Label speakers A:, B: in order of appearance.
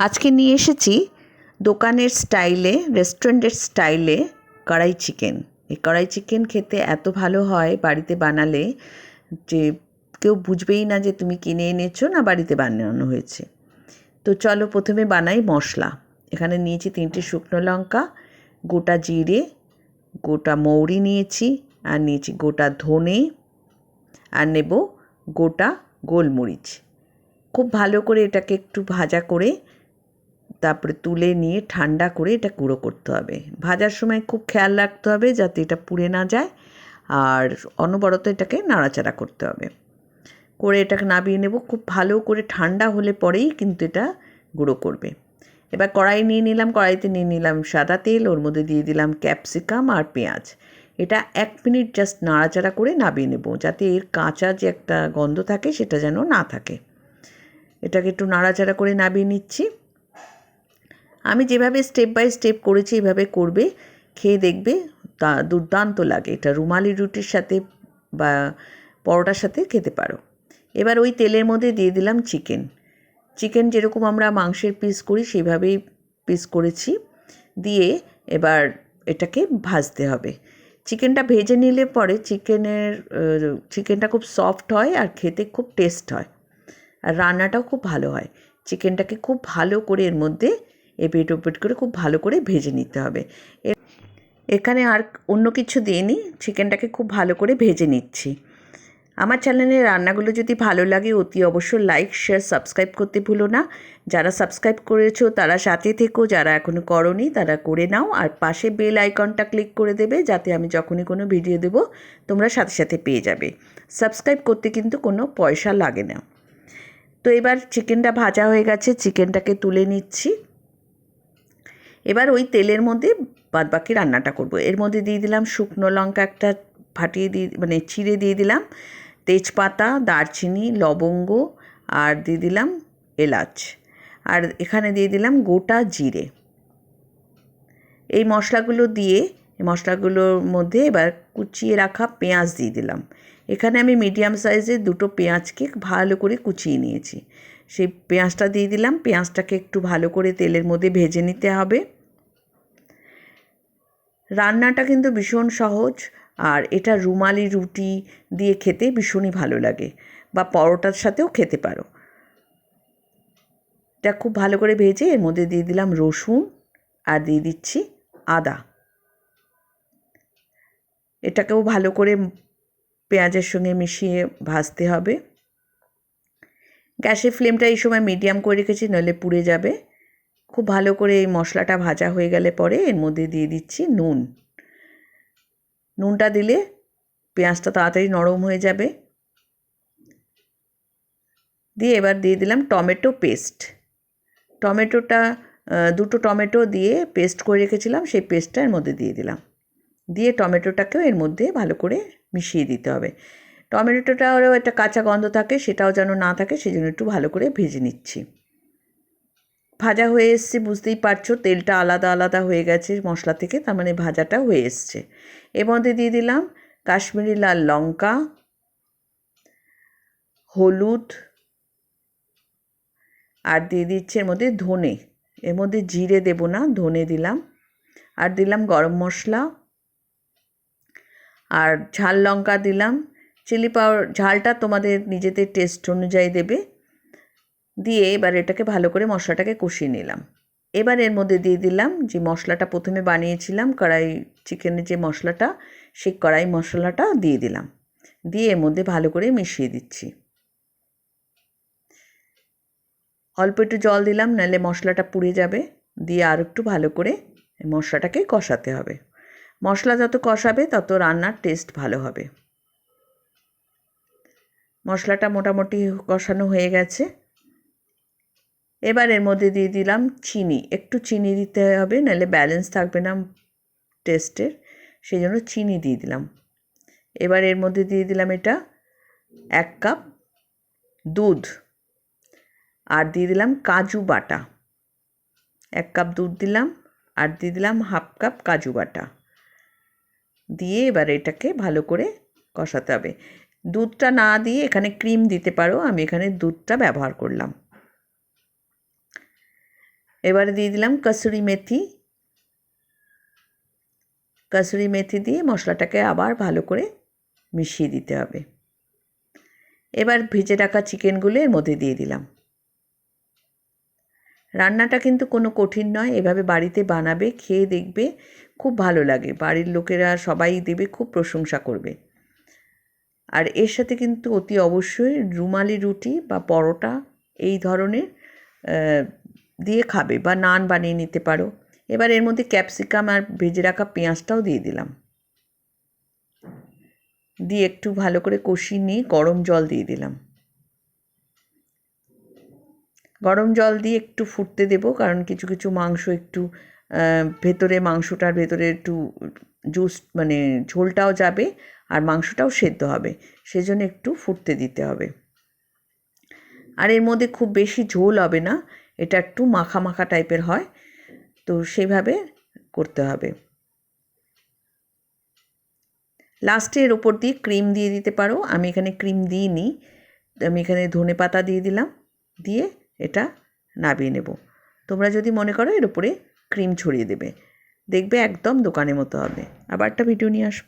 A: আজকে নিয়ে এসেছি দোকানের স্টাইলে, রেস্টুরেন্টের স্টাইলে কড়াই চিকেন। এই কড়াই চিকেন খেতে এত ভালো হয় বাড়িতে বানালে যে কেউ বুঝবেই না যে তুমি কিনে এনেছো না বাড়িতে বানানো হয়েছে। তো চলো প্রথমে বানাই মশলা। এখানে নিয়েছি তিনটে শুকনো লঙ্কা, গোটা জিরে, গোটা মৌরি নিয়েছি, আর নিয়েছি গোটা ধনে, আর নেব গোটা গোলমরিচ। খুব ভালো করে এটাকে একটু ভাজা করে তারপরে তুলে নিয়ে ঠান্ডা করে এটা গুঁড়ো করতে হবে। ভাজার সময় খুব খেয়াল রাখতে হবে যাতে এটা পুড়ে না যায়। আর অনবরত এটাকে নাড়াচাড়া করতে হবে। করে এটাকে নাবিয়ে নেব। খুব ভালো করে ঠান্ডা হলে পরেই কিন্তু এটা গুঁড়ো করবে। এবার কড়াই নিয়ে নিলাম। কড়াইতে নিয়ে নিলাম সাদা তেল, ওর মধ্যে দিয়ে দিলাম ক্যাপসিকাম আর পেঁয়াজ। এটা এক মিনিট জাস্ট নাড়াচাড়া করে নাবিয়ে নেব যাতে এর কাঁচা যে একটা গন্ধ থাকে সেটা যেন না থাকে। এটাকে একটু নাড়াচাড়া করে নাবিয়ে নিচ্ছি। আমি যেভাবে স্টেপ বাই স্টেপ করেছি, এভাবে করবে, খেয়ে দেখবে, তা দুর্দান্ত লাগে। এটা রুমালি রুটির সাথে বা পরোটার সাথে খেতে পারো। এবার ওই তেলের মধ্যে দিয়ে দিলাম চিকেন চিকেন যেরকম আমরা মাংসের পিস করি সেইভাবেই পিস করেছি। দিয়ে এবার এটাকে ভাজতে হবে। চিকেনটা ভেজে নিলে পরে চিকেনের চিকেনটা খুব সফট হয় আর খেতে খুব টেস্ট হয়। আর রান্নাটাও খুব ভালো হয়। চিকেনটাকে খুব ভালো করে এর মধ্যে এপিট ওপিট করে খুব ভালো করে ভেজে নিতে হবে। এখানে আর অন্য কিছু দিইনি, চিকেনটাকে খুব ভালো করে ভেজে নিচ্ছি। আমার চ্যানেলের রান্নাগুলো যদি ভালো লাগে, অতি অবশ্য লাইক, শেয়ার, সাবস্ক্রাইব করতে ভুলো না। যারা সাবস্ক্রাইব করেছ, তারা সাথে থেকো। যারা এখনও করনি, তারা করে নাও। আর পাশে বেল আইকনটা ক্লিক করে দেবে, যাতে আমি যখনই কোনো ভিডিও দেব, তোমরা সাথে সাথে পেয়ে যাবে। সাবস্ক্রাইব করতে কিন্তু কোনো পয়সা লাগে না। তো এবার চিকেনটা ভাজা হয়ে গেছে। চিকেনটাকে তুলে নিচ্ছি। এবার ওই তেলের মধ্যে বাদবাকি রান্নাটা করব। এর মধ্যে দিয়ে দিলাম শুকনো লঙ্কা একটা ফাটিয়ে দিয়ে মানে চিড়ে দিয়ে দিলাম, তেজপাতা, দারচিনি, লবঙ্গ আর দিয়ে দিলাম এলাচ। আর এখানে দিয়ে দিলাম গোটা জিরে। এই মশলাগুলো দিয়ে মশলাগুলোর মধ্যে এবার কুচিয়ে রাখা পেঁয়াজ দিয়ে দিলাম। এখানে আমি মিডিয়াম সাইজের দুটো পেঁয়াজকে ভালো করে কুচিয়ে নিয়েছি। সেই পেঁয়াজটা দিয়ে দিলাম। পেঁয়াজটাকে একটু ভালো করে তেলের মধ্যে ভেজে নিতে হবে। রান্নাটা কিন্তু ভীষণ সহজ আর এটা রুমালি রুটি দিয়ে খেতে ভীষণই ভালো লাগে বা পরোটার সাথেও খেতে পারো। এটা খুব ভালো করে ভেজে এর মধ্যে দিয়ে দিলাম রসুন আর দিয়ে দিচ্ছি আদা। এটাকেও ভালো করে পেঁয়াজের সঙ্গে মিশিয়ে ভাজতে হবে। গ্যাসের ফ্লেমটা এই সময় মিডিয়াম করে রেখেছি, নইলে পুড়ে যাবে। খুব ভালো করে এই মশলাটা ভাজা হয়ে গেলে পরে এর মধ্যে দিয়ে দিচ্ছি নুন। নুনটা দিলে পেঁয়াজটা তাড়াতাড়ি নরম হয়ে যাবে। দিয়ে এবার দিয়ে দিলাম টমেটো পেস্ট। টমেটোটা দুটো টমেটো দিয়ে পেস্ট করে রেখেছিলাম, সেই পেস্টটা এর মধ্যে দিয়ে দিলাম। দিয়ে টমেটোটাকেও এর মধ্যে ভালো করে মিশিয়ে দিতে হবে। টমেটোটাও একটা কাঁচা গন্ধ থাকে, সেটাও যেন না থাকে সেই জন্য একটু ভালো করে ভেজে নিচ্ছি। ভাজা হয়ে এসছে, বুঝতেই পারছ, তেলটা আলাদা আলাদা হয়ে গেছে মশলা থেকে, তার মানে ভাজাটা হয়ে এসছে। এর মধ্যে দিয়ে দিলাম কাশ্মীরি লাল লঙ্কা, হলুদ, আর দিয়ে দিচ্ছে এর মধ্যে ধনে। এর মধ্যে জিরে দেব না, ধনে দিলাম। আর দিলাম গরম মশলা। আর ঝাল লঙ্কা দিলাম। চিলি পাউডার ঝালটা তোমাদের নিজেদের টেস্ট অনুযায়ী দেবে। দিয়ে এবার এটাকে ভালো করে মশলাটাকে কষিয়ে নিলাম। এবার এর মধ্যে দিয়ে দিলাম যে মশলাটা প্রথমে বানিয়েছিলাম, কড়াই চিকেনের যে মশলাটা, সেই কড়াই মশলাটা দিয়ে দিলাম। দিয়ে এর মধ্যে ভালো করে মিশিয়ে দিচ্ছি। অল্প একটু জল দিলাম, নাহলে মশলাটা পুড়ে যাবে। দিয়ে আর একটু ভালো করে মশলাটাকে কষাতে হবে। মশলা যত কষাবে, তত রান্নার টেস্ট ভালো হবে। মশলাটা মোটামুটি কষানো হয়ে গেছে। এবার এর মধ্যে দিয়ে দিলাম চিনি। একটু চিনি দিতে হবে, নাহলে ব্যালেন্স থাকবে না টেস্টের সেই জন্য চিনি দিয়ে দিলাম। এবার এর মধ্যে দিয়ে দিলাম এটা এক কাপ দুধ। আর দিয়ে দিলাম কাজু বাটা। এক কাপ দুধ দিলাম, আর দিয়ে দিলাম হাফ কাপ কাজু বাটা। দিয়ে এবার এটাকে ভালো করে কষাতে হবে। দুধটা না দিয়ে এখানে ক্রিম দিতে পারো, আমি এখানে দুধটা ব্যবহার করলাম। এবারে দিয়ে দিলাম কসুরি মেথি। কসুরি মেথি দিয়ে মশলাটাকে আবার ভালো করে মিশিয়ে দিতে হবে। এবার ভেজে রাখা চিকেনগুলো এর মধ্যে দিয়ে দিলাম। রান্নাটা কিন্তু কোনো কঠিন নয়, এভাবে বাড়িতে বানাবে, খেয়ে দেখবে, খুব ভালো লাগে। বাড়ির লোকেরা সবাই দেবে, খুব প্রশংসা করবে। আর এর সাথে কিন্তু অতি অবশ্যই রুমালি রুটি বা পরোটা এই ধরনের দিয়ে খাবে বা নান বানিয়ে নিতে পারো। এবার এর মধ্যে ক্যাপসিকাম আর ভেজে রাখা পেঁয়াজটাও দিয়ে দিলাম। দিয়ে একটু ভালো করে কষিয়ে নিয়ে গরম জল দিয়ে দিলাম। গরম জল দিয়ে একটু ফুটতে দেবো, কারণ কিছু কিছু মাংস একটু ভেতরে মাংসটার ভেতরে একটু জুস মানে ঝোলটাও যাবে আর মাংসটাও সেদ্ধ হবে, সেজন্য একটু ফুটতে দিতে হবে। আর এর মধ্যে খুব বেশি ঝোল হবে না, এটা একটু মাখা মাখা টাইপের হয়, তো সেভাবে করতে হবে। লাস্টে এর ওপর দিয়ে ক্রিম দিয়ে দিতে পারো, আমি এখানে ক্রিম দিইনি, আমি এখানে ধনে পাতা দিয়ে দিলাম, দিয়ে এটা নাবিয়ে নেব। তোমরা যদি মনে করো এর উপরে ক্রিম ছড়িয়ে দেবে, দেখবে একদম দোকানের মতো হবে। আবার একটা ভিডিও নিয়ে আসব।